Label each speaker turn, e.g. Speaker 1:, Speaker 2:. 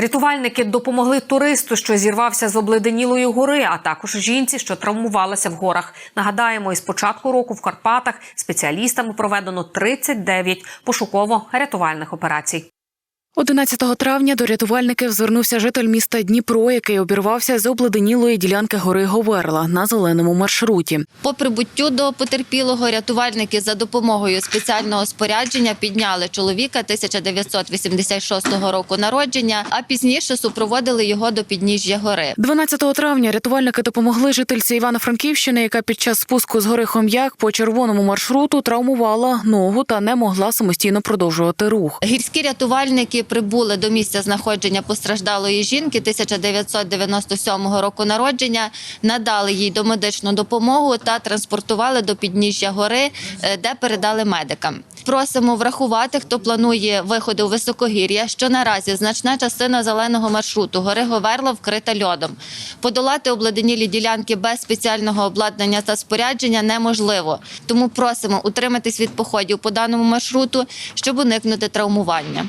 Speaker 1: Рятувальники допомогли туристу, що зірвався з обледенілої гори, а також жінці, що травмувалася в горах. Нагадаємо, із початку року в Карпатах спеціалістами проведено 39 пошуково-рятувальних операцій.
Speaker 2: 11 травня до рятувальників звернувся житель міста Дніпро, який обірвався з обледенілої ділянки гори Говерла на зеленому маршруті.
Speaker 3: По прибуттю до потерпілого рятувальники за допомогою спеціального спорядження підняли чоловіка 1986 року народження, а пізніше супроводили його до підніжжя гори.
Speaker 2: 12 травня рятувальники допомогли жительці Івано-Франківщини, яка під час спуску з гори Хом'як по червоному маршруту травмувала ногу та не могла самостійно продовжувати рух.
Speaker 3: Гірські рятувальники прибули до місця знаходження постраждалої жінки 1997 року народження, надали їй домедичну допомогу та транспортували до підніжжя гори, е, де передали медикам. Просимо врахувати, хто планує виходи у високогір'я, що наразі значна частина зеленого маршруту гори Говерла вкрита льодом. Подолати обледенілі ділянки без спеціального обладнання та спорядження неможливо. Тому просимо утриматись від походів по даному маршруту, щоб уникнути травмування.